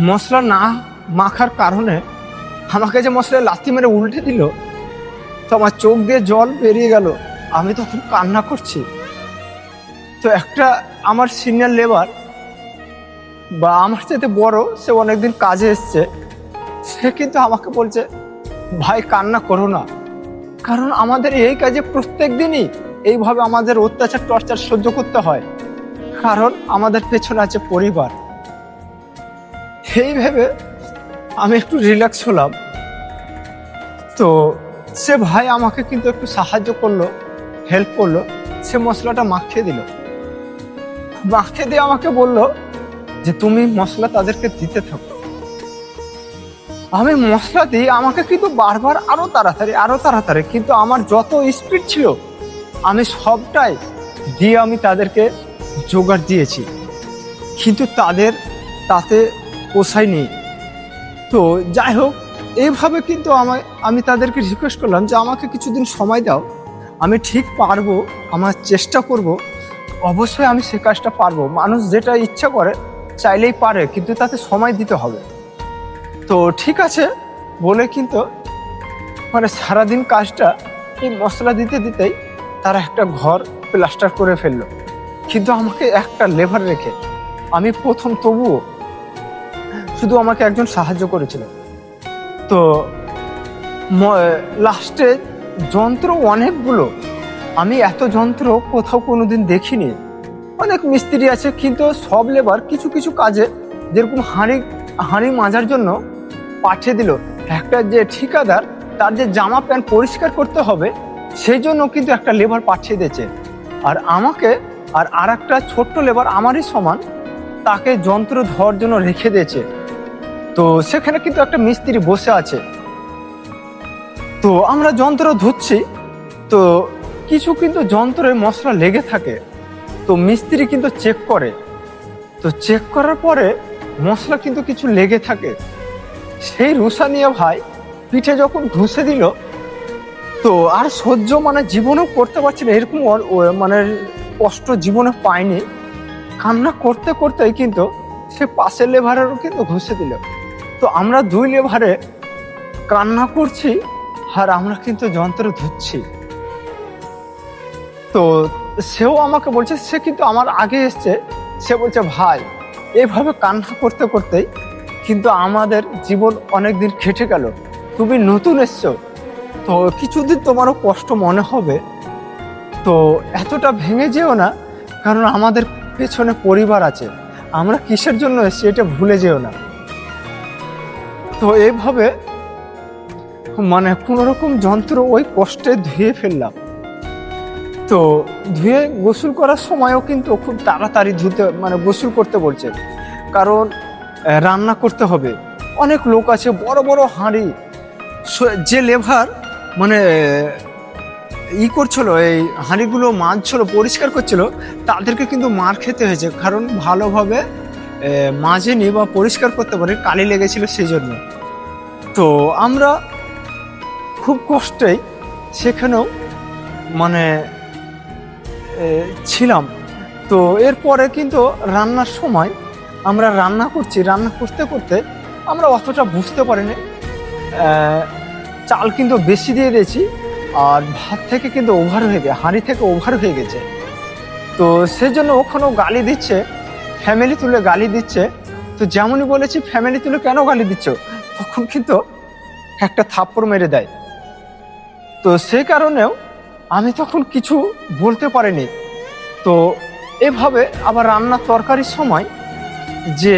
মশলা না মাখার কারণে আমাকে যে মশলা লাথি মেরে উল্টে দিল, তো আমার চোখ দিয়ে জল বেরিয়ে গেল। আমি তখন কান্না করছি। তো একটা আমার সিনিয়র লেবার বা আমার সাথে বড়, সে অনেকদিন কাজে এসছে। সে কিন্তু আমাকে বলছে, ভাই, কান্না করো না। কারণ আমাদের এই কাজে প্রত্যেক দিনই এইভাবে আমাদের অত্যাচার, টর্চার সহ্য করতে হয়। কারণ আমাদের পেছনে আছে পরিবার। এই ভেবে আমি একটু রিল্যাক্স হলাম। তো সে ভাই আমাকে কিন্তু একটু সাহায্য করল হেল্প করল, সে মশলাটা মাখিয়ে দিল। মাখিয়ে দিয়ে আমাকে বলল যে, তুমি মশলা তাদেরকে দিতে থাকো। আমি মশলা দিই আমাকে কিন্তু বারবার আরও তাড়াতাড়ি আরও তাড়াতাড়ি, কিন্তু আমার যত স্পিড ছিল, আমি সবটাই দিয়ে আমি তাদেরকে জোগাড় দিয়েছি। কিন্তু তাদের তাতে পোষায়নি তো যাই হোক এইভাবে কিন্তু আমায়, আমি তাদেরকে রিকোয়েস্ট করলাম যে আমাকে কিছুদিন সময় দাও, আমি ঠিক পারব, আমার চেষ্টা করব, অবশ্যই আমি সে কাজটা পারব। মানুষ যেটা ইচ্ছা করে, চাইলেই পারে, কিন্তু তাতে সময় দিতে হবে। তো ঠিক আছে, বলে কিন্তু মানে সারাদিন কাজটা এই মশলা দিতে দিতেই তারা একটা ঘর প্লাস্টার করে ফেলল। কিন্তু আমাকে একটা লেবার রেখে, আমি প্রথম তবুও শুধু আমাকে একজন সাহায্য করেছিল তো লাস্টে যন্ত্র অনেকগুলো। আমি এত যন্ত্র কোথাও কোনোদিন দেখিনি। অনেক মিস্ত্রি আছে, কিন্তু সব লেবার কিছু কিছু কাজে যেরকম হাঁড়ি হাঁড়ি মাজার জন্য পাঠিয়ে দিল। একটা যে ঠিকাদার, তার যে জামা প্যান্ট পরিষ্কার করতে হবে, সেই জন্য কিন্তু একটা লেবার পাঠিয়ে দিয়েছে। আর আমাকে, আর আর একটা ছোট্ট লেবার আমারই সমান, তাকে যন্ত্র ধোয়ার জন্য রেখে দিয়েছে। তো সেখানে কিন্তু একটা মিস্ত্রি বসে আছে। তো আমরা যন্ত্র ধুচ্ছি, তো কিছু কিন্তু যন্ত্রে মশলা লেগে থাকে, তো মিস্ত্রি কিন্তু চেক করে। তো চেক করার পরে মশলা কিন্তু কিছু লেগে থাকে। সেই রুষা নিয়ে ভাই পিঠে যখন ঘুষে দিল, তো আর সহ্য মানে জীবনেও করতে পারছি না, এরকম মানে কষ্ট জীবনে পায়নি কান্না করতে করতেই কিন্তু সে পাশের লেভারেরও কিন্তু ঘুষে দিল। তো আমরা দুই লেভারে কান্না করছি আর আমরা কিন্তু যন্ত্র ধুচ্ছি তো সেও আমাকে বলছে, সে কিন্তু আমার আগে এসছে। সে বলছে, ভাই, এভাবে কান্না করতে করতেই কিন্তু আমাদের জীবন অনেক দিন খেটে গেল। তুমি নতুন এসছো। তো কিছুদিন তোমারও কষ্ট মনে হবে। তো এতটা ভেঙে যেও না, কারণ আমাদের পেছনে পরিবার আছে। আমরা কিসের জন্য এসেছি এটা ভুলে যেও না। তো এইভাবে মানে কোনো রকম যন্ত্র ওই কষ্টে ধুয়ে ফেললাম। তো ধুয়ে গোসল করার সময়ও কিন্তু খুব তাড়াতাড়ি ধুতে মানে গোসল করতে বলছে। কারণ রান্না করতে হবে। অনেক লোক আছে, বড় বড় হাঁড়ি যে লেভার মানে ই করছিল, এই হাঁড়িগুলো মাজছিল পরিষ্কার করছিল, তাদেরকে কিন্তু মার খেতে হয়েছে। কারণ ভালোভাবে মাজেনি বা পরিষ্কার করতে পারি, কালি লেগেছিল সেই জন্য তো আমরা খুব কষ্টেই সেখানেও মানে ছিলাম। তো এরপরে কিন্তু রান্নার সময় আমরা রান্না করছি। রান্না করতে করতে আমরা অতটা বুঝতে পারিনি। চাল কিন্তু বেশি দিয়ে দিয়েছি, আর ভাত থেকে কিন্তু ওভার হয়ে গেছে হাঁড়ি থেকে ওভার হয়ে গেছে। তো সেজন্য ওখানেও গালি দিচ্ছে। ফ্যামিলি তুলে গালি দিচ্ছে। তো যেমনই বলেছি, ফ্যামিলি তুলে কেন গালি দিচ্ছ? তখন কিন্তু একটা থাপ্পড় মেরে দেয়। তো সেই কারণেও আমি তখন কিছু বলতে পারিনি। তো এভাবে আবার রান্নার তরকারির সময় যে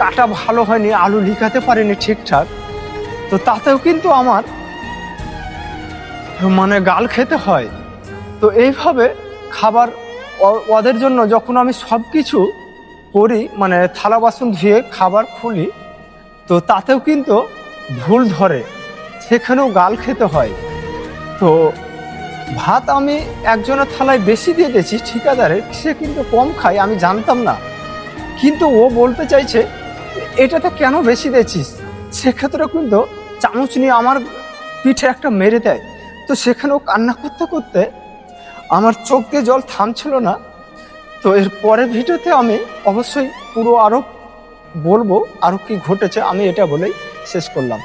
কাটা ভালো হয়নি, আলু লিখাতে পারিনি ঠিকঠাক, তো তাতেও কিন্তু আমার মানে গাল খেতে হয়। তো এইভাবে খাবার ওদের জন্য যখন আমি সব কিছু করি মানে থালা বাসন ধুয়ে খাবার খুলি, তো তাতেও কিন্তু ভুল ধরে, সেখানেও গাল খেতে হয়। তো ভাত আমি একজনের থালায় বেশি দিয়ে দিয়েছি, ঠিকাদারে, সে কিন্তু কম খায়, আমি জানতাম না। কিন্তু ও বলতে চাইছে, এটাতে কেন বেশি দিয়েছিস? সেক্ষেত্রে কিন্তু চামচ নিয়ে আমার পিঠে একটা মেরে দেয়। তো সেখানেও কান্না করতে করতে আমার চোখ দিয়ে জল থামছিল না তো এর পরের ভিডিওতে আমি অবশ্যই পুরো আরও বলব আরও কি ঘটেছে, আমি এটা বলেই শেষ করলাম।